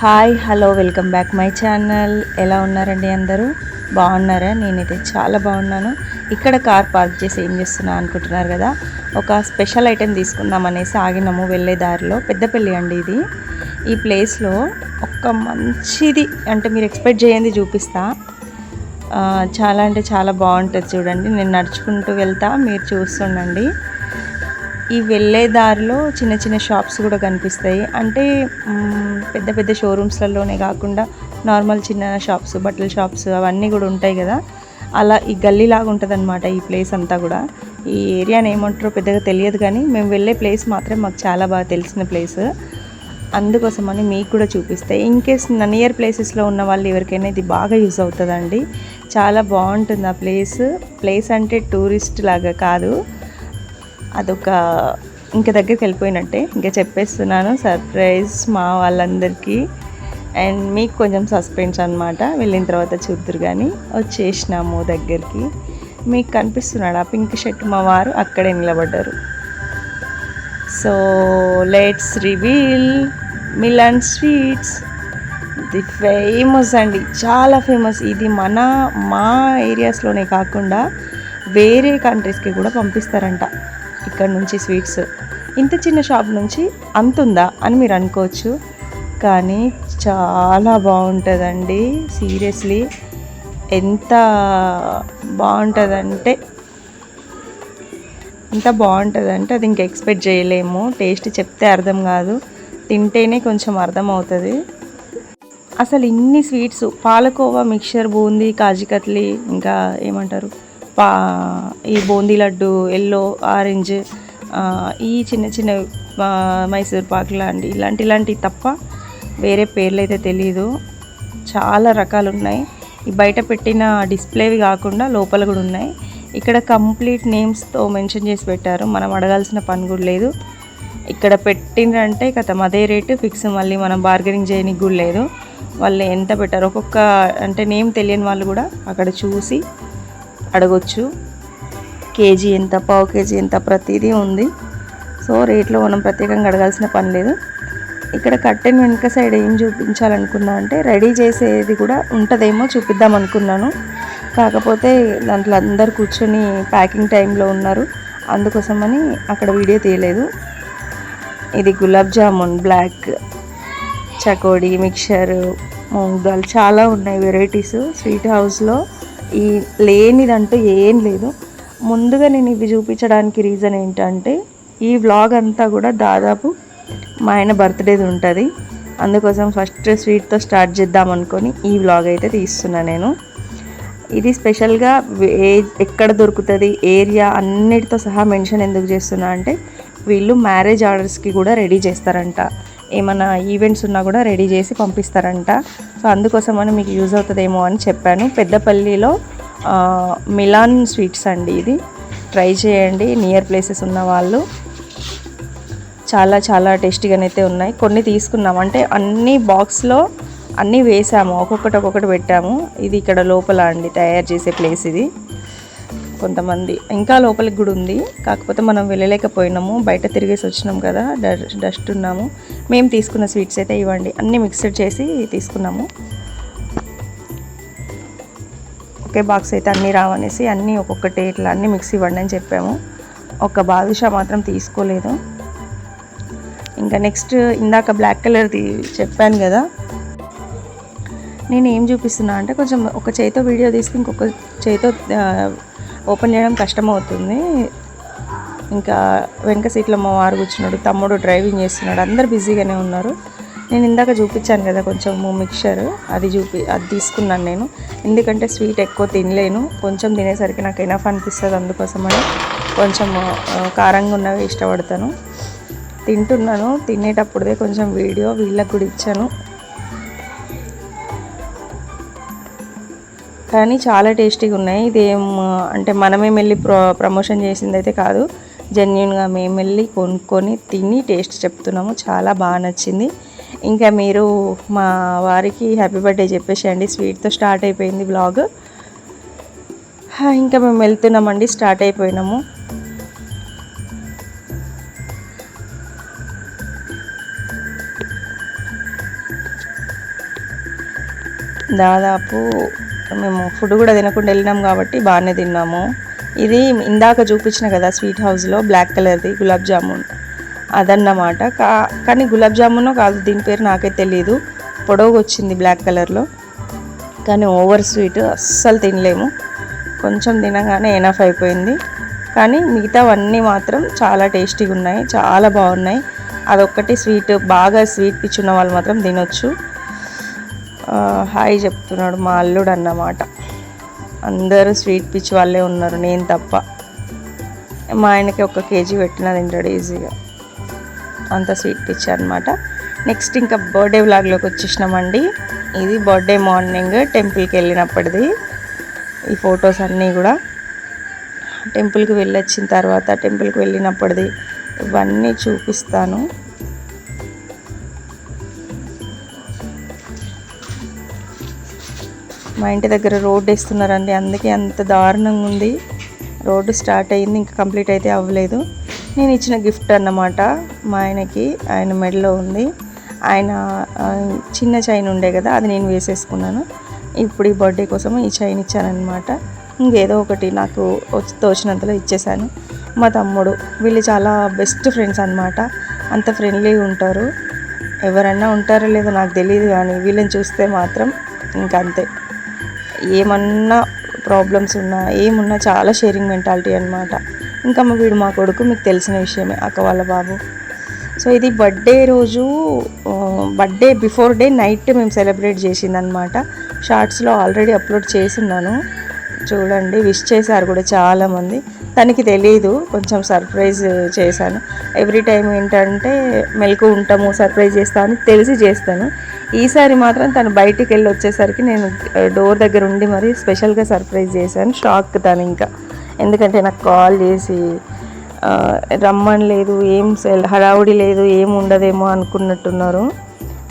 Hi hello welcome back my channel. ఎలా ఉన్నారండి అందరూ? బాగున్నారా? నేనైతే చాలా బాగున్నాను. ఇక్కడ కార్ పార్క్ చేసి ఏం చేస్తున్నా అనుకుంటున్నారు కదా? ఒక స్పెషల్ ఐటెం తీసుకుందాం అనేసి ఆగినాము వెళ్ళే దారిలో. పెద్దపల్లి అండి ఇది. ఈ ప్లేస్లో ఒక మంచిది అంటే మీరు ఎక్స్పెక్ట్ చేయండి చూపిస్తా. చాలా అంటే చాలా బాగుంటుంది చూడండి. నేను నడుచుకుంటూ వెళ్తా మీరు చూస్తుండండి. ఈ వెళ్ళే దారిలో చిన్న చిన్న షాప్స్ కూడా కనిపిస్తాయి. అంటే పెద్ద పెద్ద షోరూమ్స్లలోనే కాకుండా నార్మల్ చిన్న షాప్స్ బట్టల షాప్స్ అవన్నీ కూడా ఉంటాయి కదా. అలా ఈ గల్లీలాగా ఉంటుంది అనమాట ఈ ప్లేస్ అంతా కూడా. ఈ ఏరియాని ఏమంటారో పెద్దగా తెలియదు కానీ మేము వెళ్ళే ప్లేస్ మాత్రం మాకు చాలా బాగా తెలిసిన ప్లేస్. అందుకోసమని మీకు కూడా చూపిస్తాయి ఇన్ కేస్ నియర్ ప్లేసెస్లో ఉన్న వాళ్ళు ఎవరికైనా ఇది బాగా యూజ్ అవుతుందండి. చాలా బాగుంటుంది ఆ ప్లేస్. ప్లేస్ అంటే టూరిస్ట్ లాగా కాదు. అదొక ఇంకా దగ్గరికి వెళ్ళిపోయినట్టే. ఇంకా చెప్పేస్తున్నాను సర్ప్రైజ్ మా వాళ్ళందరికీ. అండ్ మీకు కొంచెం సస్పెన్స్ అనమాట వెళ్ళిన తర్వాత చూద్దరు కానీ వచ్చేసినాము దగ్గరికి. మీకు కనిపిస్తున్నాడు? ఆ పింక్ షర్ట్ మా వారు అక్కడే నిలబడ్డారు. So let's reveal Milan sweets. ఇది ఫేమస్ అండి. చాలా ఫేమస్. ఇది మన మా ఏరియాస్లోనే కాకుండా వేరే కంట్రీస్కి కూడా పంపిస్తారంట. ఇక్కడ నుంచి స్వీట్స్. ఇంత చిన్న షాప్ నుంచి అంత ఉందా అని మీరు అనుకోవచ్చు. కానీ చాలా బాగుంటుందండి. సీరియస్లీ ఎంత బాగుంటుందంటే ఎంత బాగుంటుందంటే అది ఇంక ఎక్స్పెక్ట్ చేయలేము. టేస్ట్ చెప్తే అర్థం కాదు. తింటేనే కొంచెం అర్థం అవుతుంది. అసలు ఇన్ని స్వీట్స్ పాలకోవా మిక్చర్ బూందీ కాజుకట్లీ ఇంకా ఏమంటారు? పా ఈ బూందీ లడ్డు ఎల్లో ఆరెంజ్ ఈ చిన్న చిన్న మైసూర్ పాక్ లాంటి ఇలాంటి ఇలాంటివి తప్ప వేరే పేర్లు అయితే తెలియదు చాలా రకాలు ఉన్నాయి ఈ బయట పెట్టిన డిస్ప్లేవి కాకుండా లోపల కూడా ఉన్నాయి. ఇక్కడ కంప్లీట్ నేమ్స్తో మెన్షన్ చేసి పెట్టారు. మనం అడగాల్సిన పని కూడా లేదు. ఇక్కడ పెట్టిండ్రంటే కథం అదే రేటు ఫిక్స్ మళ్ళీ మనం బార్గెనింగ్ చేయనికి కూడా లేదు. వాళ్ళు ఎంత పెట్టారు? ఒక్కొక్క అంటే నేమ్ తెలియని వాళ్ళు కూడా అక్కడ చూసి అడగొచ్చు. కేజీ ఎంత పావు కేజీ ఎంత ప్రతిదీ ఉంది. సో రేట్లో మనం ప్రత్యేకంగా అడగాల్సిన పని లేదు. ఇక్కడ కట్టెన్ వెనుక సైడ్ ఏం చూపించాలనుకున్నా అంటే రెడీ చేసేది కూడా ఉంటుందేమో చూపిద్దాం అనుకున్నాను. కాకపోతే దాంట్లో అందరు కూర్చొని ప్యాకింగ్ టైంలో ఉన్నారు. అందుకోసమని అక్కడ వీడియో తీయలేదు. ఇది గులాబ్ జామున్ బ్లాక్ చకోడి మిక్చర్ మూంగ్ దాల్ చాలా ఉన్నాయి వెరైటీస్. స్వీట్ హౌస్లో ఈ లేనిదంటూ ఏం లేదు. ముందుగా నేను ఇవి చూపించడానికి రీజన్ ఏంటంటే ఈ వ్లాగ్ అంతా కూడా దాదాపు మా ఆయన బర్త్డేది ఉంటుంది. అందుకోసం ఫస్ట్ స్వీట్తో స్టార్ట్ చేద్దాం అనుకొని ఈ వ్లాగ్ అయితే తీస్తున్నా నేను. ఇది స్పెషల్గా ఏ- ఎక్కడ దొరుకుతుంది ఏరియా అన్నిటితో సహా మెన్షన్ ఎందుకు చేస్తున్నా అంటే వీళ్ళు మ్యారేజ్ ఆర్డర్స్కి కూడా రెడీ చేస్తారంట. ఏమైనా ఈవెంట్స్ ఉన్నా కూడా రెడీ చేసి పంపిస్తారంట. సో అందుకోసమని మీకు యూజ్ అవుతుందేమో అని చెప్పాను. పెద్దపల్లిలో మిలాన్ స్వీట్స్ అండి ఇది. ట్రై చేయండి. నియర్ ప్లేసెస్ ఉన్న వాళ్ళు చాలా చాలా టేస్టీగానైతే ఉన్నాయి. కొన్ని తీసుకున్నాం. అంటే అన్ని బాక్స్లో అన్నీ వేసాము. ఒక్కొక్కటి ఒక్కొక్కటి పెట్టాము. ఇది ఇక్కడ లోపల అండి తయారు చేసే ప్లేస్ ఇది. కొంతమంది. ఇంకా లోపలికి కూడా ఉంది. కాకపోతే మనం వెళ్ళలేకపోయినాము. బయట తిరిగేసి వచ్చినాం కదా. డస్ట్ ఉన్నాము. మేము తీసుకున్న స్వీట్స్ అయితే ఇవ్వండి. అన్నీ మిక్స్డ్ చేసి తీసుకున్నాము. ఒకే బాక్స్ అయితే అన్నీ రావనేసి అన్నీ ఒక్కొక్కటి ఇట్లా అన్నీ మిక్స్ ఇవ్వండి అని చెప్పాము. ఒక బాదుషా మాత్రం తీసుకోలేదు. ఇంకా నెక్స్ట్ ఇందాక బ్లాక్ కలర్ది చెప్పాను కదా. నేను ఏం చూపిస్తున్నా అంటే కొంచెం ఒక చేతితో వీడియో తీస్తే ఇంకొక చేతితో ఓపెన్ చేయడం కష్టం అవుతుంది ఇంకా వెనక సీట్లో మా వారు కూర్చున్నాడు తమ్ముడు డ్రైవింగ్ చేస్తున్నాడు అందరు బిజీగానే ఉన్నారు. నేను ఇందాక చూపించాను కదా కొంచెం మిక్చర్ అది చూపి అది తీసుకున్నాను నేను. ఎందుకంటే స్వీట్ ఎక్కువ తినలేను కొంచెం తినేసరికి నాకు ఎనఫ్ అనిపిస్తుంది అందుకోసమని కొంచెం కారంగా ఉన్నవి ఇష్టపడతాను. తింటున్నాను తినేటప్పుడే కొంచెం వీడియో వీళ్ళకు కూడా ఇచ్చాను. కానీ చాలా టేస్టీగా ఉన్నాయి. ఇదేం అంటే మనమే వెళ్ళి ప్రో ప్రమోషన్ చేసింది అయితే కాదు జెన్యున్గా మేము వెళ్ళి కొనుక్కొని తిని టేస్ట్ చెప్తున్నాము. చాలా బాగా నచ్చింది. ఇంకా మీరు మా వారికి హ్యాపీ బర్త్డే చెప్పేసేయండి. స్వీట్తో స్టార్ట్ అయిపోయింది బ్లాగ్. ఇంకా మేము వెళ్తున్నామండి. స్టార్ట్ అయిపోయినాము. దాదాపు మేము ఫుడ్ కూడా తినకుండా వెళ్ళినాం కాబట్టి బాగానే తిన్నాము. ఇది ఇందాక చూపించిన కదా స్వీట్ హౌస్లో బ్లాక్ కలర్ది గులాబ్ జామున్. అదన్నమాట. కా కానీ గులాబ్ జామునో కాదు దీని పేరు నాకే తెలియదు పొడవుగా వచ్చింది బ్లాక్ కలర్లో కానీ ఓవర్ స్వీట్ అస్సలు తినలేము. కొంచెం తినగానే ఎనఫ్ అయిపోయింది. కానీ మిగతావన్నీ మాత్రం చాలా టేస్టీగా ఉన్నాయి చాలా బాగున్నాయి. అదొక్కటి స్వీట్ బాగా స్వీట్ పిచ్చి ఉన్న వాళ్ళు మాత్రం తినొచ్చు. హాయ్ చెప్తున్నాడు మా అల్లుడు అన్నమాట. అందరూ స్వీట్ పిచ్ వాళ్ళే ఉన్నారు నేను తప్ప. మా ఆయనకి ఒక కేజీ పెట్టిన తింటాడు ఈజీగా. అంత స్వీట్ పిచ్ అనమాట నెక్స్ట్ ఇంకా బర్త్డే వ్లాగ్లోకి వచ్చేసినామండి. ఇది బర్త్డే మార్నింగ్ టెంపుల్కి వెళ్ళినప్పటిది. ఈ ఫొటోస్ అన్నీ కూడా టెంపుల్కి వెళ్ళొచ్చిన తర్వాత టెంపుల్కి వెళ్ళినప్పటిది. ఇవన్నీ చూపిస్తాను. మా ఇంటి దగ్గర రోడ్డు వేస్తున్నారండి. అందుకే అంత దారుణంగా ఉంది. రోడ్డు స్టార్ట్ అయింది ఇంకా కంప్లీట్ అయితే అవ్వలేదు. నేను ఇచ్చిన గిఫ్ట్ అన్నమాట మా ఆయనకి. ఆయన మెడలో ఉంది. ఆయన చిన్న చైన్ ఉండే కదా అది నేను వేసేసుకున్నాను. ఇప్పుడు ఈ బర్త్డే కోసం ఈ చైన్ ఇచ్చానమాట ఇంకేదో ఒకటి నాకు తోచినంతలో ఇచ్చేసాను మా తమ్ముడు వీళ్ళు చాలా బెస్ట్ ఫ్రెండ్స్ అన్నమాట. అంత ఫ్రెండ్లీగా ఉంటారు. ఎవరన్నా ఉంటారో లేదో నాకు తెలియదు కానీ వీళ్ళని చూస్తే మాత్రం ఇంకంతే అంతే. ఏమన్నా ప్రాబ్లమ్స్ ఉన్నా ఏమున్నా చాలా షేరింగ్ మెంటాలిటీ అనమాట ఇంకా మా వీడు మా కొడుకు మీకు తెలిసిన విషయమే అక్క వాళ్ళ బాబు. సో ఇది బర్త్డే రోజు బర్త్డే బిఫోర్ డే నైట్ మేము సెలబ్రేట్ చేసిందనమాట షార్ట్స్లో ఆల్రెడీ అప్లోడ్ చేస్తున్నాను చూడండి విష్ చేశారు కూడా చాలామంది తనకి తెలియదు కొంచెం సర్ప్రైజ్ చేశాను. ఎవ్రీ టైం ఏంటంటే మెలకు ఉంటాము సర్ప్రైజ్ చేస్తా అని తెలిసి చేస్తాను. ఈసారి మాత్రం తను బయటికి వెళ్ళి వచ్చేసరికి నేను డోర్ దగ్గర ఉండి మరి స్పెషల్గా సర్ప్రైజ్ చేశాను. షాక్ తను ఇంకా. ఎందుకంటే నాకు కాల్ చేసి రమ్మని లేదు ఏం సెల్- హడావుడి లేదు ఏం ఉండదేమో అనుకున్నట్టున్నారు.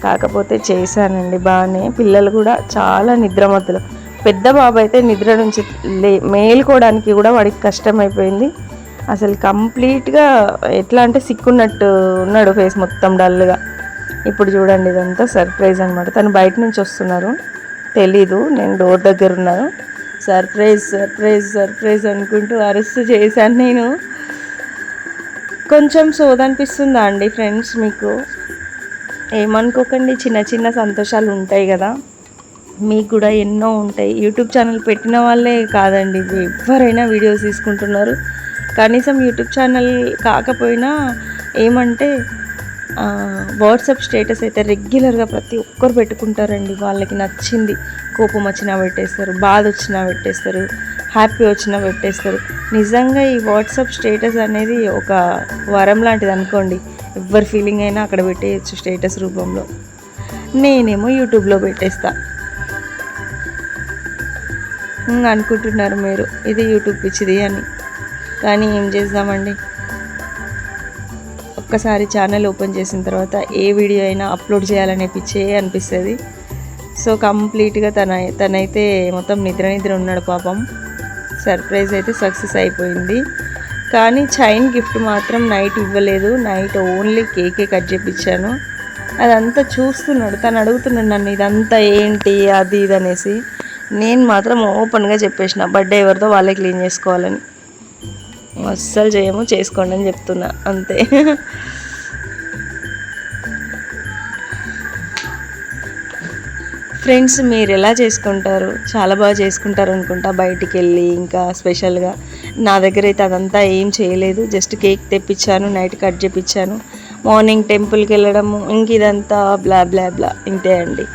కాకపోతే చేశానండి బాగానే. పిల్లలు కూడా చాలా నిద్రమత్తులు. పెద్ద బాబు అయితే నిద్ర నుంచి లే మేలుకోవడానికి కూడా వాడికి కష్టమైపోయింది అసలు కంప్లీట్గా ఎట్లా అంటే సిక్కున్నట్టు ఉన్నాడు ఫేస్ మొత్తం డల్గా. ఇప్పుడు చూడండి ఇదంతా సర్ప్రైజ్ అనమాట తను బయట నుంచి వస్తున్నారు. తెలీదు నేను డోర్ దగ్గర ఉన్నాను. సర్ప్రైజ్ సర్ప్రైజ్ సర్ప్రైజ్ అనుకుంటూ అరెస్ట్ చేశాను నేను. కొంచెం సోదనిపిస్తుందా అండి ఫ్రెండ్స్ మీకు? ఏమనుకోకండి చిన్న చిన్న సంతోషాలు ఉంటాయి కదా. మీకు కూడా ఎన్నో ఉంటాయి. యూట్యూబ్ ఛానల్ పెట్టిన వాళ్ళే కాదండి. ఎవరైనా వీడియోస్ తీసుకుంటున్నారు. కనీసం యూట్యూబ్ ఛానల్ కాకపోయినా ఏమంటే వాట్సాప్ స్టేటస్ అయితే రెగ్యులర్గా ప్రతి ఒక్కరు పెట్టుకుంటారండి. వాళ్ళకి నచ్చింది కోపం వచ్చినా పెట్టేస్తారు బాధ వచ్చినా పెట్టేస్తారు హ్యాపీ వచ్చినా పెట్టేస్తారు. నిజంగా ఈ వాట్సాప్ స్టేటస్ అనేది ఒక వరం లాంటిది అనుకోండి. ఎవరి ఫీలింగ్ అయినా అక్కడ పెట్టేయచ్చు స్టేటస్ రూపంలో. నేనేమో యూట్యూబ్లో పెట్టేస్తా. అనుకుంటున్నారు మీరు. ఇది యూట్యూబ్ పిచ్చిది అని. కానీ ఏం చేద్దామండి? ఒక్కసారి ఛానల్ ఓపెన్ చేసిన తర్వాత ఏ వీడియో అయినా అప్లోడ్ చేయాలనే పిచ్చే అనిపిస్తుంది. సో కంప్లీట్గా తన తనైతే మొత్తం నిద్ర నిద్ర ఉన్నాడు పాపం. సర్ప్రైజ్ అయితే సక్సెస్ అయిపోయింది. కానీ చైన్ గిఫ్ట్ మాత్రం నైట్ ఇవ్వలేదు. నైట్ ఓన్లీ కేకే కట్ చేపించాను అదంతా చూస్తున్నాడు. తను అడుగుతున్నాడు నన్ను ఇదంతా ఏంటి? అది ఇది అనేసి. నేను మాత్రం ఓపెన్గా చెప్పేసిన బర్త్డే ఎవరితో వాళ్ళే క్లీన్ చేసుకోవాలని. అస్సలు చేయము చేసుకోండి అని చెప్తున్నా అంతే. ఫ్రెండ్స్ మీరు ఎలా చేసుకుంటారు? చాలా బాగా చేసుకుంటారు అనుకుంటా బయటికి వెళ్ళి ఇంకా స్పెషల్గా. నా దగ్గర అయితే అదంతా ఏం చేయలేదు జస్ట్ కేక్ తెప్పించాను నైట్ కట్ చేపించాను. మార్నింగ్ టెంపుల్కి వెళ్ళడము ఇంక ఇదంతా బ్లా బ్లా బ్లా ఇంతే అండి.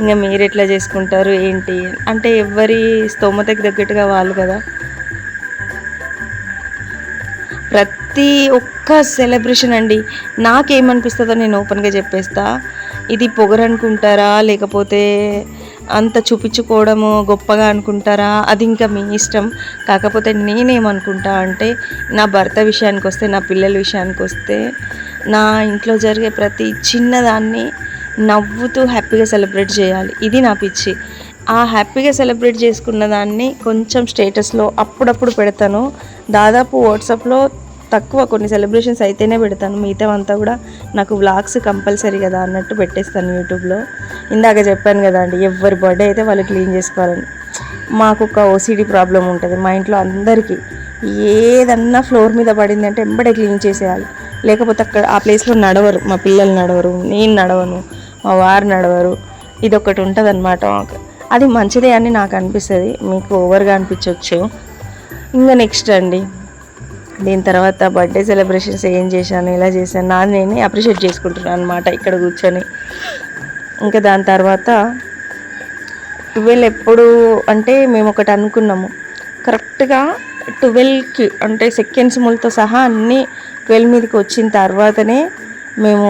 ఇంకా మీరు ఎట్లా చేసుకుంటారు ఏంటి? అంటే ఎవరి స్తోమతకి తగ్గట్టుగా వాళ్ళు కదా. ప్రతి ఒక్క సెలబ్రేషన్ అండి నాకేమనిపిస్తుందో నేను ఓపెన్గా చెప్పేస్తా. ఇది పొగరనుకుంటారా? లేకపోతే అంత చూపించుకోవడము గొప్పగా అనుకుంటారా? అది ఇంకా మీ ఇష్టం. కాకపోతే నేనేమనుకుంటా అంటే నా భర్త విషయానికి వస్తే నా పిల్లల విషయానికి వస్తే నా ఇంట్లో జరిగే ప్రతి చిన్నదాన్ని నవ్వుతూ హ్యాపీగా సెలబ్రేట్ చేయాలి. ఇది నా పిచ్చి. ఆ హ్యాపీగా సెలబ్రేట్ చేసుకున్న దాన్ని కొంచెం స్టేటస్లో అప్పుడప్పుడు పెడతాను. దాదాపు వాట్సాప్లో తక్కువ కొన్ని సెలబ్రేషన్స్ అయితేనే పెడతాను. మిగతా అంతా కూడా నాకు వ్లాగ్స్ కంపల్సరీ కదా అన్నట్టు పెట్టేస్తాను యూట్యూబ్లో. ఇందాక చెప్పాను కదా అండి ఎవరి బర్త్డే అయితే వాళ్ళు క్లీన్ చేసుకోవాలని. మాకు ఒక ఓసీడీ ప్రాబ్లం ఉంటుంది. మా ఇంట్లో అందరికీ ఏదన్నా ఫ్లోర్ మీద పడింది అంటే ఎంబడే క్లీన్ చేసేయాలి. లేకపోతే అక్కడ ఆ ప్లేస్లో నడవరు. మా పిల్లలు నడవరు. నేను నడవను. మా వారు నడవరు. ఇది ఒకటి ఉంటుంది అనమాట అది మంచిదే అని నాకు అనిపిస్తుంది. మీకు ఓవర్గా అనిపించవచ్చు ఇంకా నెక్స్ట్ అండి. దీని తర్వాత బర్త్డే సెలబ్రేషన్స్ ఏం చేశాను ఎలా చేశాను నాది నేనే అప్రిషియేట్ చేసుకుంటున్నాను అనమాట ఇక్కడ కూర్చొని. ఇంకా దాని తర్వాత ట్వెల్వ్ ఎప్పుడు అంటే మేము ఒకటి అనుకున్నాము. కరెక్ట్గా ట్వెల్వ్కి అంటే సెకండ్స్ ములతో సహా అన్నీ ట్వెల్వ్ మీదకి వచ్చిన తర్వాతనే మేము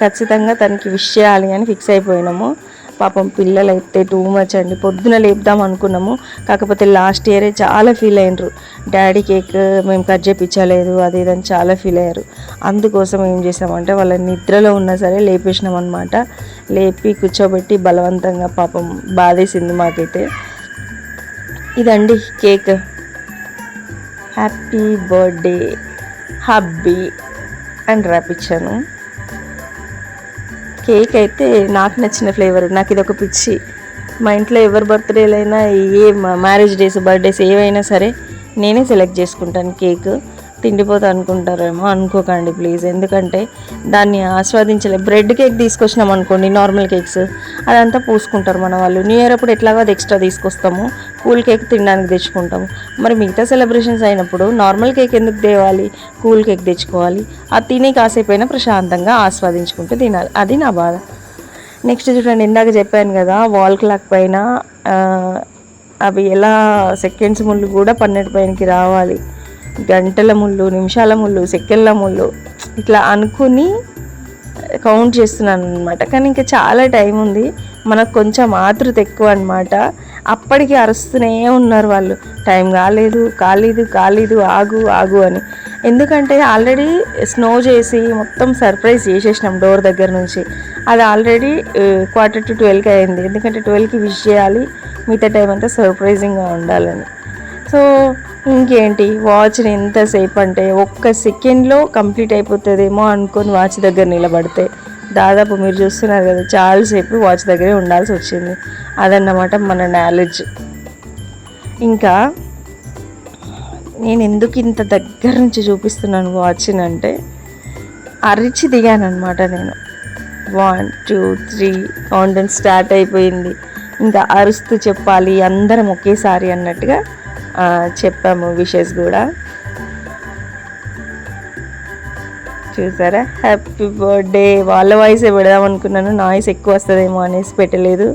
ఖచ్చితంగా తనకి విష్ చేయాలి అని ఫిక్స్ అయిపోయినాము. పాపం పిల్లలు అయితే టూ మచ్ అండి. పొద్దున లేపుదాం అనుకున్నాము. కాకపోతే లాస్ట్ ఇయరే చాలా ఫీల్ అయినరు. డాడీ కేక్ మేము కట్ చేయించలేదు అది ఇదని చాలా ఫీల్ అయ్యారు. అందుకోసం ఏం చేసామంటే వాళ్ళ నిద్రలో ఉన్నా సరే లేపేసినాం అనమాట లేపి కూర్చోబెట్టి బలవంతంగా పాపం బాధేసింది మాకైతే. ఇదండి cake happy birthday hubby and రాపిచ్చాను. Cake అయితే నాకు నచ్చిన ఫ్లేవర్ నాకు ఇది ఒక పిచ్చి. మా ఇంట్లో ఎవరి బర్త్డేలైనా ఏ మ్యారేజ్ డేస్ బర్త్డేస్ ఏవైనా సరే నేనే సెలెక్ట్ చేసుకుంటాను కేక్. తిండిపోతా అనుకుంటారేమో అనుకోకండి ప్లీజ్ ఎందుకంటే దాన్ని ఆస్వాదించలే. బ్రెడ్ కేక్ తీసుకొచ్చినాం అనుకోండి నార్మల్ కేక్స్ అదంతా పూసుకుంటారు మన వాళ్ళు. న్యూ ఇయర్ అప్పుడు ఎట్లాగో అది ఎక్స్ట్రా తీసుకొస్తాము. కూల్ కేక్ తినడానికి తెచ్చుకుంటాము. మరి మిగతా సెలబ్రేషన్స్ అయినప్పుడు నార్మల్ కేక్ ఎందుకు తేవాలి? కూల్ కేక్ తెచ్చుకోవాలి. ఆ తిని కాసేపైనా ప్రశాంతంగా ఆస్వాదించుకుంటూ తినాలి. అది నా బాధ. నెక్స్ట్ చూడండి ఇందాక చెప్పాను కదా వాల్ క్లాక్ పైన అవి ఎలా సెకండ్స్ ముందు కూడా పన్నెండు పైనకి రావాలి. గంటల ముళ్ళు నిమిషాల ముళ్ళు సెకండ్ల ముళ్ళు ఇట్లా అనుకుని కౌంట్ చేస్తున్నాను అనమాట కానీ ఇంకా చాలా టైం ఉంది. మనకు కొంచెం ఆతృత ఎక్కువ అనమాట అప్పటికి అరుస్తూనే ఉన్నారు వాళ్ళు. టైం కాలేదు కాలేదు కాలేదు ఆగు ఆగు అని. ఎందుకంటే ఆల్రెడీ స్నో చేసి మొత్తం సర్ప్రైజ్ చేసేసినాం డోర్ దగ్గర నుంచి. అది ఆల్రెడీ క్వార్టర్ టు ట్వెల్వ్కి అయింది. ఎందుకంటే ట్వెల్వ్కి విష్ చేయాలి. మిగతా టైం అంతా సర్ప్రైజింగ్గా ఉండాలని. సో ఇంకేంటి వాచ్ని ఎంతసేపు అంటే ఒక్క సెకండ్లో కంప్లీట్ అయిపోతుందేమో అనుకొని వాచ్ దగ్గర నిలబడితే. దాదాపు మీరు చూస్తున్నారు కదా చాలాసేపు వాచ్ దగ్గరే ఉండాల్సి వచ్చింది. అదన్నమాట మన నాలెడ్జ్ ఇంకా నేను ఎందుకు ఇంత దగ్గర నుంచి చూపిస్తున్నాను వాచ్ని అంటే అరిచి దిగాను అనమాట నేను. One two three countdown start అయిపోయింది. ఇంకా అరుస్తూ చెప్పాలి అందరం ఒకేసారి అన్నట్టుగా చెప్పాము విషెస్ కూడా. చూసారా? హ్యాపీ బర్త్డే వాళ్ళ వాయిసే పెడదాం అనుకున్నాను. నాయిస్ ఎక్కువ వస్తుందేమో అనేసి పెట్టలేదు.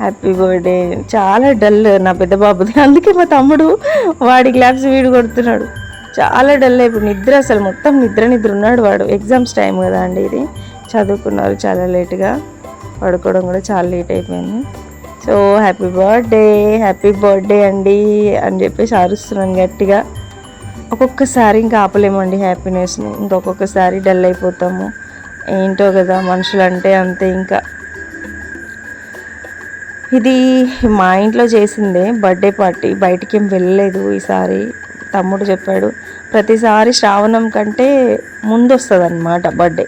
హ్యాపీ బర్త్డే చాలా డల్ నా పెద్ద బాబుది అందుకే మా తమ్ముడు వాడి గ్లాప్స్ వీడు కొడుతున్నాడు. చాలా డల్ ఇప్పుడు నిద్ర అసలు మొత్తం నిద్ర నిద్ర ఉన్నాడు వాడు. ఎగ్జామ్స్ టైం కదా అండి ఇది. చదువుకున్నారు చాలా లేట్గా పడుకోవడం కూడా చాలా లేట్ అయిపోయింది. So happy birthday happy birthday అండి అని చెప్పేసి అరుస్తున్నాను గట్టిగా. ఒక్కొక్కసారి ఇంకా ఆపలేమండి హ్యాపీనెస్ని. ఇంకొక్కొక్కసారి డల్ అయిపోతాము. ఏంటో కదా మనుషులు అంటే అంతే ఇంకా. ఇది మా ఇంట్లో చేసిందే బర్త్డే పార్టీ. బయటికి ఏం వెళ్ళలేదు ఈసారి. తమ్ముడు చెప్పాడు ప్రతిసారి శ్రావణం కంటే ముందు వస్తుంది అన్నమాట బర్త్డే.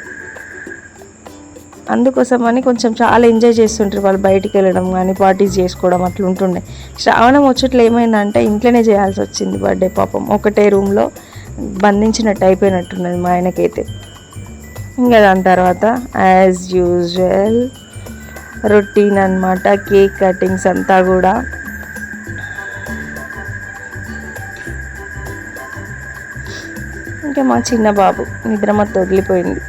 అందుకోసమని కొంచెం చాలా ఎంజాయ్ చేస్తుంటారు వాళ్ళు బయటికి వెళ్ళడం కానీ పార్టీస్ చేసుకోవడం అట్లా ఉంటుండే. శ్రావణం వచ్చేట్లు ఏమైందంటే ఇంట్లోనే చేయాల్సి వచ్చింది బర్త్డే పాపం. ఒకటే రూమ్లో బంధించినట్టు అయిపోయినట్టున్నది మా ఆయనకైతే. ఇంకా దాని తర్వాత యాజ్ యూజువల్ రొటీన్ అన్నమాట కేక్ కటింగ్స్ అంతా కూడా. ఇంకా మా చిన్న బాబు నిద్ర మొత్తం వదిలిపోయింది.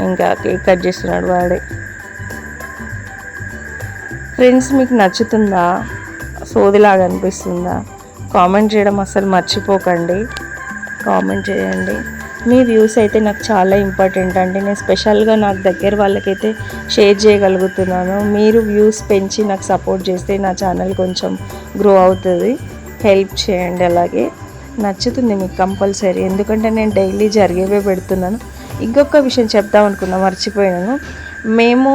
ఇంకా కేక్ కట్ చేస్తున్నాడు వాడే. ఫ్రెండ్స్ మీకు నచ్చుతుందా? సోదిలాగా అనిపిస్తుందా? కామెంట్ చేయడం అసలు మర్చిపోకండి. కామెంట్ చేయండి. మీ వ్యూస్ అయితే నాకు చాలా ఇంపార్టెంట్ అండి. నేను స్పెషల్గా నాకు దగ్గర వాళ్ళకైతే షేర్ చేయగలుగుతున్నాను. మీరు వ్యూస్ పెంచి నాకు సపోర్ట్ చేస్తే నా ఛానల్ కొంచెం గ్రో అవుతుంది. హెల్ప్ చేయండి అలాగే. నచ్చుతుంది మీకు కంపల్సరీ ఎందుకంటే నేను డైలీ జరిగేవే పెడుతున్నాను. ఇంకొక విషయం చెప్దాం అనుకున్నా మర్చిపోయాను. మేము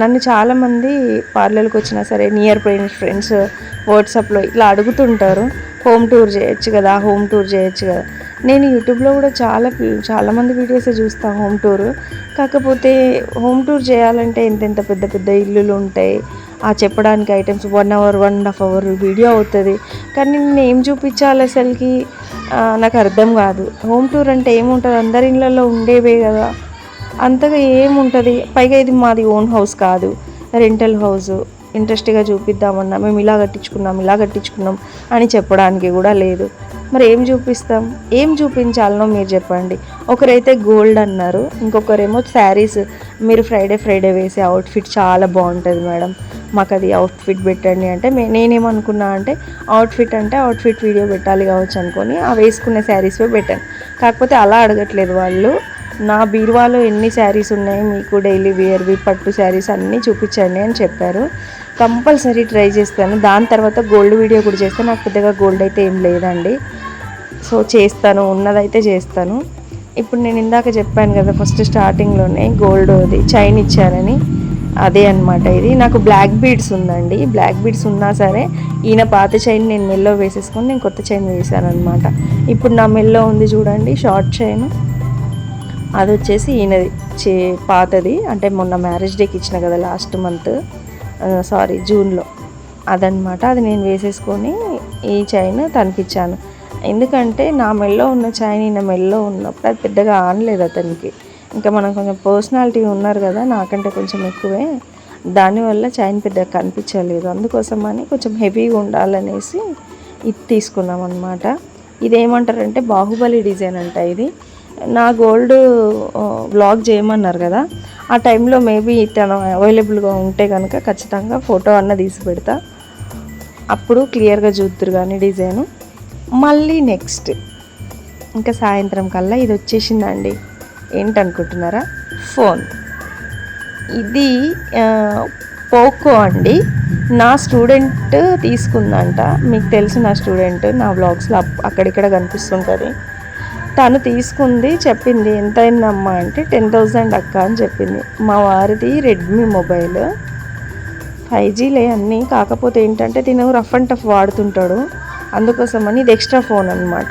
నన్ను చాలామంది పార్లర్కి వచ్చినా సరే నియర్ ఫ్రెండ్స్ ఫ్రెండ్స్ వాట్సాప్లో ఇట్లా అడుగుతుంటారు. హోమ్ టూర్ చేయొచ్చు కదా హోమ్ టూర్ చేయొచ్చు కదా. నేను యూట్యూబ్లో కూడా చాలా చాలామంది వీడియోస్ చూస్తాను హోమ్ టూర్ కాకపోతే హోమ్ టూర్ చేయాలంటే ఎంతెంత పెద్ద పెద్ద ఇల్లులు ఉంటాయి. ఆ చెప్పడానికి items one hour one and half hour video అవుతుంది. కానీ నేను ఏం చూపించాలి అసలుకి? నాకు అర్థం కాదు. హోమ్ టూర్ అంటే ఏముంటుంది? అందరి ఇళ్ళల్లో ఉండేవే కదా. అంతగా ఏముంటుంది? పైగా ఇది మాది ఓన్ హౌస్ కాదు. రెంటల్ హౌస్ ఇంట్రెస్ట్గా చూపిద్దామన్నా మేము ఇలా కట్టించుకున్నాం ఇలా కట్టించుకున్నాం అని చెప్పడానికి కూడా లేదు. మరి ఏం చూపిస్తాం? ఏం చూపించాలనో మీరు చెప్పండి. ఒకరైతే గోల్డ్ అన్నారు ఇంకొకరేమో శారీస్. మీరు ఫ్రైడే ఫ్రైడే వేసే అవుట్ఫిట్ చాలా బాగుంటుంది మేడం. మాకు అది అవుట్ఫిట్ పెట్టండి అంటే మే నేనేమనుకున్నా అంటే అవుట్ఫిట్ అంటే అవుట్ఫిట్ వీడియో పెట్టాలి కావచ్చు అనుకొని ఆ వేసుకునే శారీస్వే పెట్టాను. కాకపోతే అలా అడగట్లేదు వాళ్ళు. నా బీరువాలో ఎన్ని శారీస్ ఉన్నాయి మీకు డైలీ వేర్వి పట్టు శారీస్ అన్నీ చూపించండి అని చెప్పారు. కంపల్సరీ ట్రై చేస్తాను. దాని తర్వాత గోల్డ్ వీడియో కూడా చేస్తే నాకు పెద్దగా గోల్డ్ అయితే ఏం లేదండి. సో చేస్తాను ఉన్నదైతే చేస్తాను. ఇప్పుడు నేను ఇందాక చెప్పాను కదా ఫస్ట్ స్టార్టింగ్లోనే గోల్డ్ అది చైన్ ఇచ్చానని అదే అన్నమాట ఇది. నాకు బ్లాక్ బీడ్స్ ఉందండి. బ్లాక్ బీడ్స్ ఉన్నా సరే ఈయన పాత చైన్ నేను మెల్లో వేసేసుకొని నేను కొత్త చైన్ వేసాను అనమాట ఇప్పుడు నా మెల్లో ఉంది చూడండి షార్ట్ చైన్ అది వచ్చేసి ఈయనది చే పాతది. అంటే మొన్న మ్యారేజ్ డేకి ఇచ్చిన కదా లాస్ట్ మంత్ సారీ జూన్లో. అదనమాట అది నేను వేసేసుకొని ఈ చైన్ తనకిచ్చాను. ఎందుకంటే నా మెల్లో ఉన్న చైన్ నా మెల్లో ఉన్నప్పుడు అది పెద్దగా ఆనలేదు అతనికి. ఇంకా మనం కొంచెం పర్సనాలిటీ ఉన్నారు కదా నాకంటే కొంచెం ఎక్కువే. దానివల్ల చైన్ పెద్దగా కనిపించలేదు. అందుకోసం అని కొంచెం హెవీగా ఉండాలనేసి ఇది తీసుకున్నాం అనమాట ఇదేమంటారంటే బాహుబలి డిజైన్ అంట ఇది. నా గోల్డ్ బ్లాగ్ చేయమన్నారు కదా ఆ టైంలో మేబీ తను అవైలబుల్గా ఉంటే కనుక ఖచ్చితంగా ఫోటో అన్న తీసి పెడతా. అప్పుడు క్లియర్గా చూద్దరు కానీ డిజైను. మళ్ళీ నెక్స్ట్. ఇంకా సాయంత్రం కల్లా ఇది వచ్చేసిందండి. ఏంటనుకుంటున్నారా? ఫోన్. ఇది పోకో అండి. నా స్టూడెంట్ తీసుకుందంట. మీకు తెలుసు నా స్టూడెంట్ నా బ్లాగ్స్లో అక్కడిక్కడ కనిపిస్తుంటుంది. తను తీసుకుంది చెప్పింది ఎంత అయిందమ్మా అంటే టెన్ థౌజండ్ అక్క అని చెప్పింది. మా వారిది రెడ్మీ మొబైల్. ఫైవ్ జీలే అన్నీ. కాకపోతే ఏంటంటే తిను రఫ్ అండ్ టఫ్ వాడుతుంటాడు. అందుకోసమని ఇది ఎక్స్ట్రా ఫోన్ అనమాట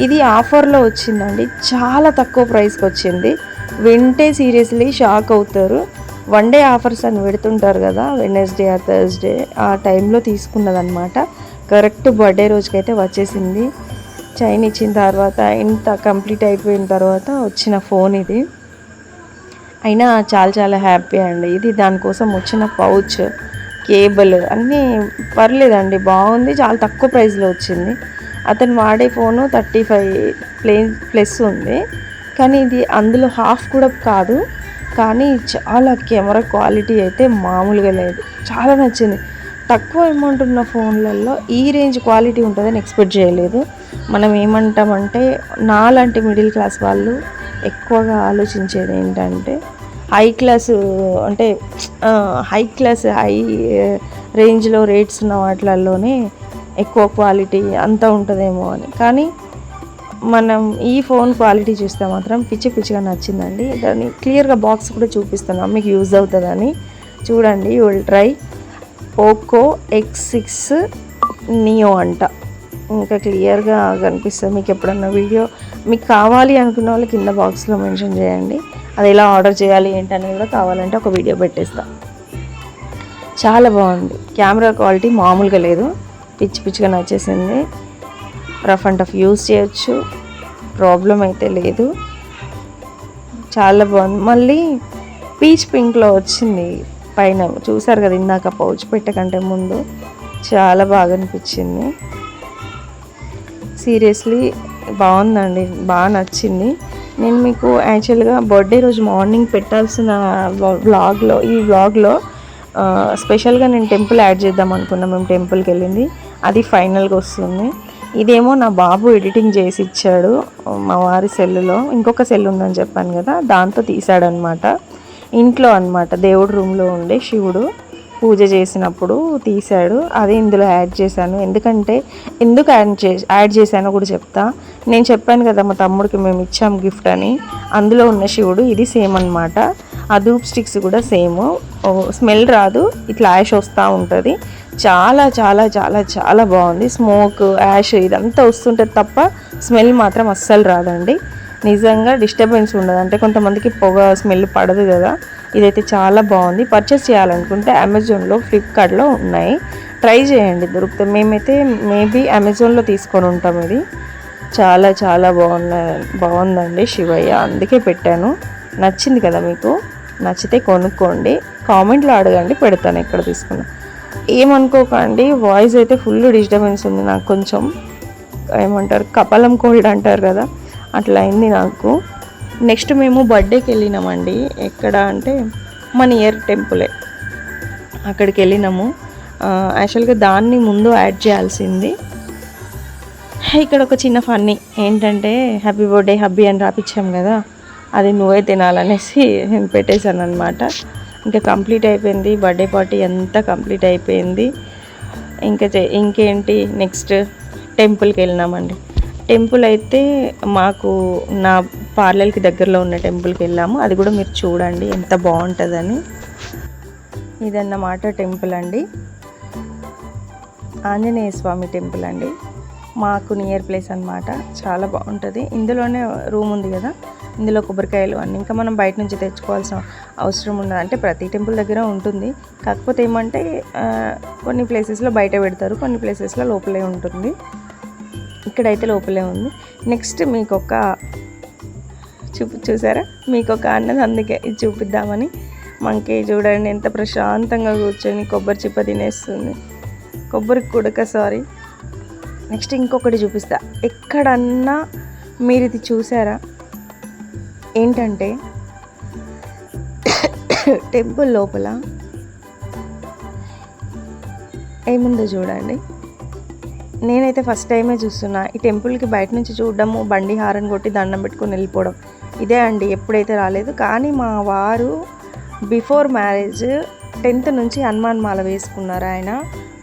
ఇది ఆఫర్లో వచ్చిందండి. చాలా తక్కువ ప్రైస్కి వచ్చింది. వింటే సీరియస్లీ షాక్ అవుతారు. వన్ డే ఆఫర్స్ అని పెడుతుంటారు కదా వెనస్డే ఆ థర్స్డే ఆ టైంలో తీసుకున్నదనమాట కరెక్ట్ బర్త్డే రోజుకైతే వచ్చేసింది. చైన్ ఇచ్చిన తర్వాత ఇంత కంప్లీట్ అయిపోయిన తర్వాత వచ్చిన ఫోన్ ఇది. అయినా చాలా చాలా హ్యాపీ అండి. ఇది దానికోసం వచ్చిన పౌచ్. కేబుల్ అన్నీ పర్లేదండి బాగుంది చాలా తక్కువ ప్రైస్లో వచ్చింది. అతను వాడే phone thirty five play plus ఉంది. కానీ ఇది అందులో హాఫ్ కూడా కాదు. కానీ చాలా కెమెరా క్వాలిటీ అయితే మామూలుగా లేదు. చాలా నచ్చింది. తక్కువ అమౌంట్ ఉన్న ఫోన్లలో ఈ రేంజ్ క్వాలిటీ ఉంటుందని ఎక్స్పెక్ట్ చేయలేదు. మనం ఏమంటామంటే నాలాంటి మిడిల్ క్లాస్ వాళ్ళు ఎక్కువగా ఆలోచించేది ఏంటంటే హై క్లాస్ అంటే హై క్లాస్ హై రేంజ్లో రేట్స్ ఉన్న వాటిలలోనే ఎక్కువ క్వాలిటీ అంతా ఉంటుందేమో అని. కానీ మనం ఈ ఫోన్ క్వాలిటీ చూస్తే మాత్రం పిచ్చి పిచ్చిగా నచ్చిందండి. దాన్ని క్లియర్గా బాక్స్ కూడా చూపిస్తున్నాం. మీకు యూజ్ అవుతుందని. చూడండి you will try Poco X six Neo అంట. ఇంకా క్లియర్గా కనిపిస్తుంది. మీకు ఎప్పుడన్నా వీడియో మీకు కావాలి అనుకున్న వాళ్ళు కింద బాక్స్లో మెన్షన్ చేయండి. అది ఎలా ఆర్డర్ చేయాలి ఏంటనేది కూడా కావాలంటే ఒక వీడియో పెట్టేస్తా. చాలా బాగుంది. కెమెరా క్వాలిటీ మామూలుగా లేదు. పిచ్చి పిచ్చిగా నచ్చేసింది. రఫ్ అండ్ టఫ్ యూస్ చేయొచ్చు. ప్రాబ్లం అయితే లేదు. చాలా బాగుంది. మళ్ళీ పీచ్ పింక్లో వచ్చింది పైన. చూసారు కదా ఇందాక పౌచ్ పెట్టకంటే ముందు. చాలా బాగా అనిపించింది. సీరియస్లీ బాగుందండి. బాగా నచ్చింది. నేను మీకు యాక్చువల్గా బర్త్డే రోజు మార్నింగ్ పెట్టాల్సిన వ్లాగ్లో ఈ వ్లాగ్లో స్పెషల్గా నేను టెంపుల్ యాడ్ చేద్దాం అనుకున్నా. మేము టెంపుల్కి వెళ్ళింది. అది ఫైనల్గా వస్తుంది. ఇదేమో నా బాబు ఎడిటింగ్ చేసి ఇచ్చాడు మా వారి సెల్లులో. ఇంకొక సెల్ ఉందని చెప్పాను కదా దాంతో తీసాడనమాట ఇంట్లో అన్నమాట. దేవుడి రూమ్లో ఉండే శివుడు. పూజ చేసినప్పుడు తీశాడు. అది ఇందులో యాడ్ చేశాను. ఎందుకంటే ఎందుకు యాడ్ చే యాడ్ చేశానో కూడా చెప్తా. నేను చెప్పాను కదా మా తమ్ముడికి మేము ఇచ్చాం గిఫ్ట్ అని. అందులో ఉన్న శివుడు ఇది సేమ్ అన్నమాట. ఆ ధూప్ స్టిక్స్ కూడా సేమ్. స్మెల్ రాదు. ఇట్లా యాష్ వస్తూ ఉంటుంది. చాలా చాలా చాలా చాలా బాగుంది. స్మోక్ యాష్ ఇదంతా వస్తుంటుంది తప్ప స్మెల్ మాత్రం అస్సలు రాదండి. నిజంగా డిస్టర్బెన్స్ ఉండదు. అంటే కొంతమందికి పొగ స్మెల్ పడదు కదా. ఇదైతే చాలా బాగుంది. పర్చేస్ చేయాలనుకుంటే అమెజాన్లో ఫ్లిప్కార్ట్లో ఉన్నాయి. ట్రై చేయండి దొరుకుతాయి మేమైతే మేబీ అమెజాన్లో తీసుకొని ఉంటాం ఇది. చాలా చాలా బాగున్న బాగుందండి శివయ్య. అందుకే పెట్టాను. నచ్చింది కదా మీకు? నచ్చితే కొనుక్కోండి. కామెంట్లో అడగండి పెడతాను ఎక్కడ తీసుకున్నా. ఏమనుకోకండి వాయిస్ అయితే ఫుల్ డిస్టర్బెన్స్ ఉంది నాకు కొంచెం. ఏమంటారు? కపాలం కోల్డ్ అంటారు కదా? అట్లా అయింది నాకు. నెక్స్ట్ మేము బర్త్డేకి వెళ్ళినామండి. ఎక్కడ అంటే మన ఇయర్ టెంపులే. అక్కడికి వెళ్ళినాము. యాక్చువల్గా దాన్ని ముందు యాడ్ చేయాల్సింది. ఇక్కడ ఒక చిన్న ఫన్నీ ఏంటంటే హ్యాపీ బర్త్డే హబ్బీ అని రాపిచ్చాం కదా. అది నువ్వే తినాలనేసి నేను పెట్టేశాను అనమాట ఇంకా కంప్లీట్ అయిపోయింది. బర్త్డే పార్టీ అంతా కంప్లీట్ అయిపోయింది. ఇంకా చే- ఇంకేంటి? నెక్స్ట్ టెంపుల్కి వెళ్ళినామండి. టెంపుల్ అయితే మాకు నా పార్లర్కి దగ్గరలో ఉన్న టెంపుల్కి వెళ్ళాము. అది కూడా మీరు చూడండి ఎంత బాగుంటుందని. ఇదన్నమాట టెంపుల్ అండి. ఆంజనేయ స్వామి టెంపుల్ అండి. మాకు నియర్ ప్లేస్ అన్నమాట. చాలా బాగుంటుంది. ఇందులోనే రూమ్ ఉంది కదా. ఇందులో కొబ్బరికాయలు అన్నీ. ఇంకా మనం బయట నుంచి తెచ్చుకోవాల్సిన అవసరం ఉండదు అంటే ప్రతి టెంపుల్ దగ్గర ఉంటుంది. కాకపోతే ఏమంటే కొన్ని ప్లేసెస్లో బయట పెడతారు. కొన్ని ప్లేసెస్లో లోపలే ఉంటుంది. ఇక్కడైతే లోపలే ఉంది. నెక్స్ట్ మీకు ఒక చూపు చూసారా? మీకు ఒక అన్నది అందుకే ఇది చూపిద్దామని. మనకి చూడండి ఎంత ప్రశాంతంగా కూర్చొని కొబ్బరి చిప్ప తినేస్తుంది. కొబ్బరి కుడక సారీ నెక్స్ట్ ఇంకొకటి చూపిస్తా. ఎక్కడన్నా మీరు ఇది చూసారా? ఏంటంటే టెంపుల్ లోపల ఏముందో చూడండి. నేనైతే ఫస్ట్ టైమే చూస్తున్నా. ఈ టెంపుల్కి బయట నుంచి చూడడము బండి హారన్ కొట్టి దండం పెట్టుకొని వెళ్ళిపోవడం. ఇదే అండి ఎప్పుడైతే రాలేదు. కానీ మా వారు బిఫోర్ మ్యారేజ్ టెన్త్ నుంచి హనుమాన్ మాల వేసుకున్నారు ఆయన.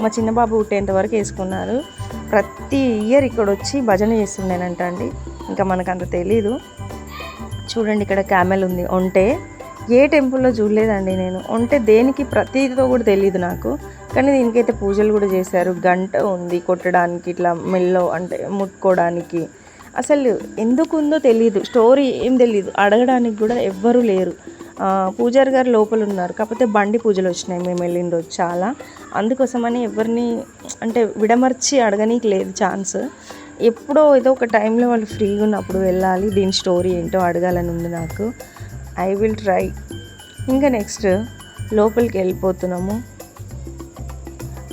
మా చిన్నబాబు పుట్టేంత వరకు వేసుకున్నారు. ప్రతి ఇయర్ ఇక్కడ వచ్చి భజన చేస్తుండేనంట అండి. ఇంకా మనకు అంత తెలీదు. చూడండి ఇక్కడ క్యామెల్ ఉంది. ఒంటే ఏ టెంపుల్లో చూడలేదండి నేను. ఒంటే దేనికి ప్రతీదితో కూడా తెలియదు నాకు. కానీ దీనికైతే పూజలు కూడా చేశారు. గంట ఉంది కొట్టడానికి ఇట్లా మెల్లో అంటే ముట్టుకోవడానికి. అసలు ఎందుకు ఉందో తెలియదు స్టోరీ ఏం తెలియదు అడగడానికి కూడా ఎవ్వరూ లేరు. పూజారి గారు లోపల ఉన్నారు. కాకపోతే బండి పూజలు వచ్చినాయి మేము వెళ్ళిన రోజు చాలా. అందుకోసమని ఎవరిని అంటే విడమర్చి అడగనీకి లేదు ఛాన్స్. ఎప్పుడో ఏదో ఒక టైంలో వాళ్ళు ఫ్రీగా ఉన్నప్పుడు వెళ్ళాలి. దీని స్టోరీ ఏంటో అడగాలని ఉంది నాకు. I will try. ఇంకా నెక్స్ట్ లోపలికి వెళ్ళిపోతున్నాము.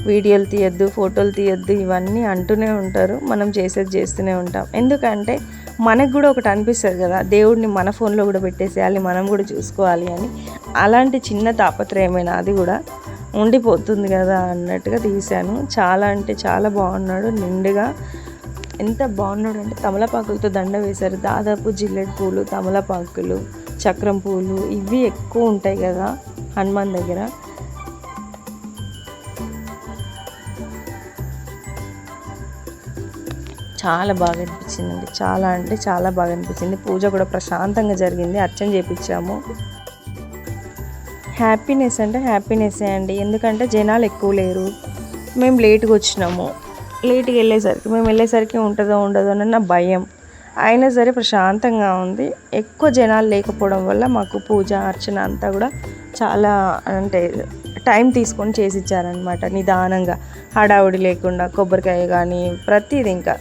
వీడియోలు తీయద్దు ఫోటోలు తీయద్దు ఇవన్నీ అంటూనే ఉంటారు. మనం చేసేది చేస్తూనే ఉంటాం. ఎందుకంటే మనకు కూడా ఒకటి అనిపిస్తుంది కదా దేవుడిని మన ఫోన్లో కూడా పెట్టేసేయాలి మనం కూడా చూసుకోవాలి అని. అలాంటి చిన్న తాపత్రయమైన అది కూడా ఉండిపోతుంది కదా అన్నట్టుగా తీశాను. చాలా అంటే చాలా బాగున్నాడు. నిండుగా ఎంత బాగున్నాడు అంటే తమలపాకులతో దండ వేశారు. దాదాపు జిల్లెడ్ పూలు తమలపాకులు చక్రం పూలు ఇవి ఎక్కువ ఉంటాయి కదా హనుమాన్ దగ్గర. చాలా బాగా అనిపించిందండి. చాలా అంటే చాలా బాగా అనిపించింది. పూజ కూడా ప్రశాంతంగా జరిగింది. అర్చన చేపించాము. హ్యాపీనెస్ అంటే హ్యాపీనెస్సే అండి. ఎందుకంటే జనాలు ఎక్కువ లేరు. మేము లేట్గా వచ్చినాము. లేట్గా వెళ్ళేసరికి మేము వెళ్ళేసరికి ఉంటుందో ఉండదో అని నా భయం. అయినా సరే ప్రశాంతంగా ఉంది. ఎక్కువ జనాలు లేకపోవడం వల్ల మాకు పూజ అర్చన అంతా కూడా చాలా అంటే టైం తీసుకొని చేసి ఇచ్చారనమాట నిదానంగా. హడావుడి లేకుండా కొబ్బరికాయ కానీ ప్రతిదీ ఇంకా.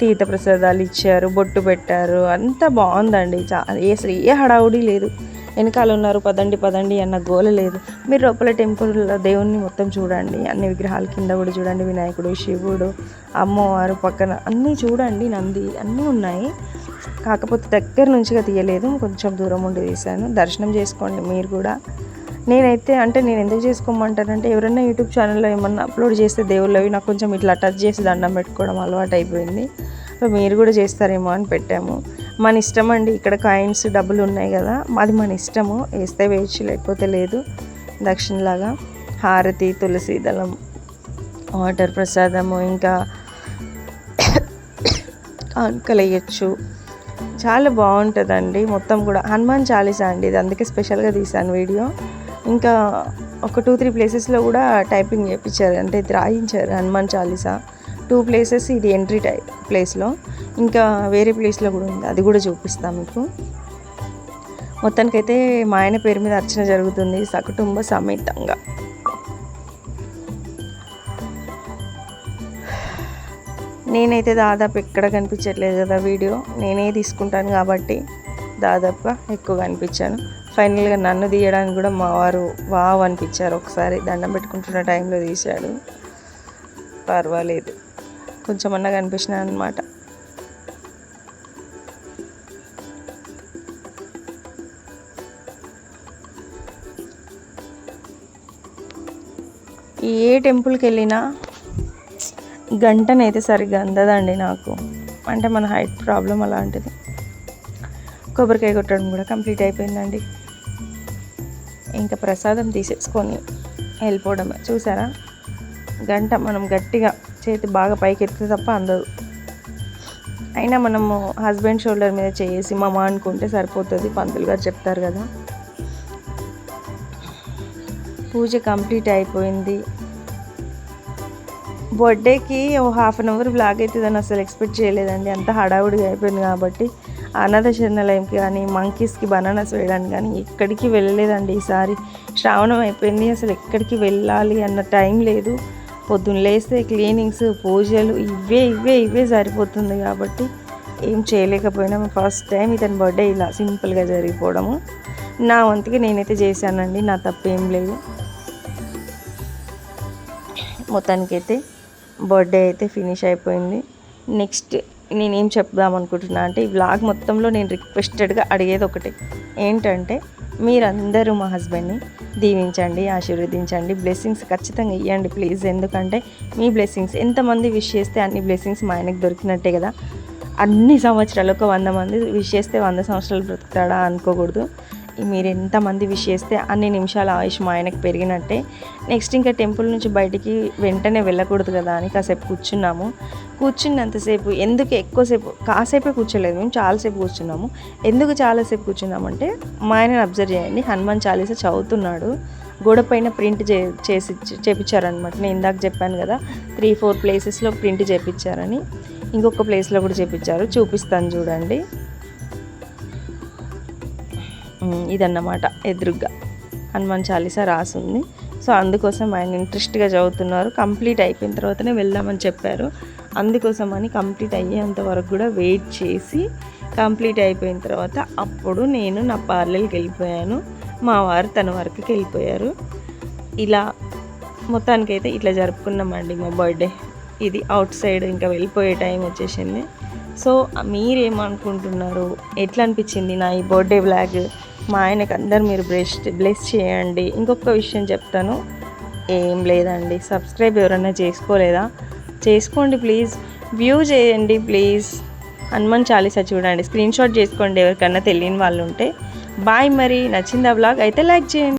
తీర్థ ప్రసాదాలు ఇచ్చారు బొట్టు పెట్టారు అంతా బాగుందండి. చా ఏ అసలు ఏ హడావుడి లేదు. వెనకాల ఉన్నారు పదండి పదండి అన్న గోల లేదు. మీరు లోపల టెంపుల్లో దేవుణ్ణి మొత్తం చూడండి అన్ని విగ్రహాల కింద కూడా చూడండి వినాయకుడు శివుడు అమ్మవారు పక్కన అన్నీ చూడండి నంది అన్నీ ఉన్నాయి. కాకపోతే దగ్గర నుంచిగా తీయలేదు కొంచెం దూరం ఉండి తీశాను. దర్శనం చేసుకోండి మీరు కూడా. నేనైతే అంటే నేను ఎందుకు చేసుకోమంటానంటే ఎవరైనా యూట్యూబ్ ఛానల్లో ఏమన్నా అప్లోడ్ చేస్తే దేవుళ్ళవి నాకు కొంచెం ఇట్లా టచ్ చేసి దండం పెట్టుకోవడం అలవాటు అయిపోయింది. సో మీరు కూడా చేస్తారేమో అని పెట్టాము. మన ఇష్టం అండి ఇక్కడ కాయిన్స్ డబ్బులు ఉన్నాయి కదా అది మన ఇష్టము. వేస్తే వేయచ్చు లేకపోతే లేదు. దక్షిణలాగా హారతి తులసి దళం వాటర్ ప్రసాదము ఇంకా కానుకలు వేయచ్చు. చాలా బాగుంటుందండి. మొత్తం కూడా హనుమాన్ చాలీసా అండి ఇది? అందుకే స్పెషల్గా తీసాను వీడియో. ఇంకా ఒక టూ త్రీ ప్లేసెస్లో కూడా టైపింగ్ చేయించారు అంటే రాయించారు హనుమాన్ చాలీసా. టూ ప్లేసెస్ ఇది ఎంట్రీ టై ప్లేస్లో ఇంకా వేరే ప్లేస్లో కూడా ఉంది. అది కూడా చూపిస్తాను మీకు. మొత్తానికైతే మా ఆయన పేరు మీద అర్చన జరుగుతుంది. సకుటుంబ సమేతంగా. నేనైతే దాదాపు ఎక్కడ కనిపించట్లేదు కదా వీడియో. నేనే తీసుకుంటాను కాబట్టి దాదాపుగా ఎక్కువ కనిపించాను. ఫైనల్గా నన్ను తీయడానికి కూడా మా వారు వావ్ అనిపించారు. ఒకసారి దండం పెట్టుకుంటున్న టైంలో తీశాడు. పర్వాలేదు. కొంచెం అన్నా కనిపించిన అనమాట ఏ టెంపుల్కి వెళ్ళినా గంటనైతే సరిగ్గా అందదండి నాకు. అంటే మన హైట్ ప్రాబ్లం అలాంటిది. కొబ్బరికాయ కొట్టడం కూడా కంప్లీట్ అయిపోయిందండి. ఇంకా ప్రసాదం తీసేసుకొని వెళ్ళిపోవడమే. చూసారా? గంట మనం గట్టిగా చేతి బాగా పైకి ఎత్తితే తప్ప అందదు. అయినా మనము హస్బెండ్ షోల్డర్ మీద చేసి మమ అనుకుంటే సరిపోతుంది. పంతులు గారు చెప్తారు కదా. పూజ కంప్లీట్ అయిపోయింది. బర్త్డేకి ఓ హాఫ్ అన్ అవర్ బ్లాగ్ అవుతుందని అసలు ఎక్స్పెక్ట్ చేయలేదండి. అంత హడావుడిగా అయిపోయింది కాబట్టి అనాథ శరణాలయంకి కానీ మంకీస్కి బనానాస్ వేయడానికి కానీ ఎక్కడికి వెళ్ళలేదండి ఈసారి. శ్రావణం అయిపోయింది అసలు ఎక్కడికి వెళ్ళాలి అన్న టైం లేదు. పొద్దున్న లేస్తే క్లీనింగ్స్ పూజలు ఇవే ఇవే ఇవే సరిపోతుంది కాబట్టి ఏం చేయలేకపోయినాము ఫస్ట్ టైం ఇతని బర్త్డే ఇలా సింపుల్గా జరిగిపోవడము. నా వంతుకి నేనైతే చేశానండి నా తప్పేం లేదు. మొత్తానికైతే బర్త్డే అయితే ఫినిష్ అయిపోయింది. నెక్స్ట్ నేనేం చెప్దాం అనుకుంటున్నా అంటే ఈ వ్లాగ్ మొత్తంలో నేను రిక్వెస్టెడ్గా అడిగేది ఒకటి. ఏంటంటే మీరందరూ మా హస్బెండ్ని దీవించండి ఆశీర్వదించండి బ్లెస్సింగ్స్ ఖచ్చితంగా ఇవ్వండి ప్లీజ్ ఎందుకంటే మీ బ్లెస్సింగ్స్ ఎంతమంది విష్ చేస్తే అన్ని బ్లెస్సింగ్స్ మా ఆయనకు దొరికినట్టే కదా. అన్ని సంవత్సరాలు ఒక వంద మంది విష్ చేస్తే వంద సంవత్సరాలు బ్రతుకుతాడా అనుకోకూడదు. మీరు ఎంతమంది విష్ చేస్తే అన్ని నిమిషాల ఆయుష్ మా ఆయనకు పెరిగినట్టే. నెక్స్ట్ ఇంకా టెంపుల్ నుంచి బయటికి వెంటనే వెళ్ళకూడదు కదా అని కాసేపు కూర్చున్నాము. కూర్చున్నంతసేపు ఎందుకు ఎక్కువసేపు కాసేపే కూర్చోలేదు మేము చాలాసేపు కూర్చున్నాము. ఎందుకు చాలాసేపు కూర్చున్నామంటే మా ఆయనని అబ్జర్వ్ చేయండి హనుమాన్ చాలీస చదువుతున్నాడు. గోడ పైన ప్రింట్ చే చేసి చేపించారనమాట నేను ఇందాక చెప్పాను కదా త్రీ ఫోర్ ప్లేసెస్లో ప్రింట్ చేపించారని. ఇంకొక ప్లేస్లో కూడా చేపించారు. చూపిస్తాను చూడండి. ఇదన్నమాట ఎదురుగ్గా. హనుమాన్ చాలీసా రాసుంది. సో అందుకోసం ఆయన ఇంట్రెస్ట్గా చదువుతున్నారు. కంప్లీట్ అయిపోయిన తర్వాతనే వెళ్దామని చెప్పారు. అందుకోసం అని కంప్లీట్ అయ్యేంత వరకు కూడా వెయిట్ చేసి కంప్లీట్ అయిపోయిన తర్వాత అప్పుడు నేను నా పార్లర్కి వెళ్ళిపోయాను. మా వారు తన వరకు వెళ్ళిపోయారు. ఇలా మొత్తానికైతే ఇట్లా జరుపుకున్నామండి మా బర్త్డే. ఇది అవుట్ సైడ్ ఇంకా వెళ్ళిపోయే టైం వచ్చేసింది. సో మీరేమనుకుంటున్నారు? ఎట్లా అనిపించింది నా ఈ బర్త్డే బ్లాగ్ మా ఆయనకు అందరు మీరు బ్లెస్ బ్లెస్ చేయండి. ఇంకొక విషయం చెప్తాను. ఏం లేదండి. సబ్స్క్రైబ్ ఎవరైనా చేసుకోలేదా? చేసుకోండి ప్లీజ్. వ్యూ చేయండి ప్లీజ్. హనుమాన్ చాలీసా చూడండి. స్క్రీన్ షాట్ చేసుకోండి ఎవరికన్నా తెలియని వాళ్ళు ఉంటే బాయ్ మరి. నచ్చింది ఆ బ్లాగ్? అయితే లైక్ చేయండి.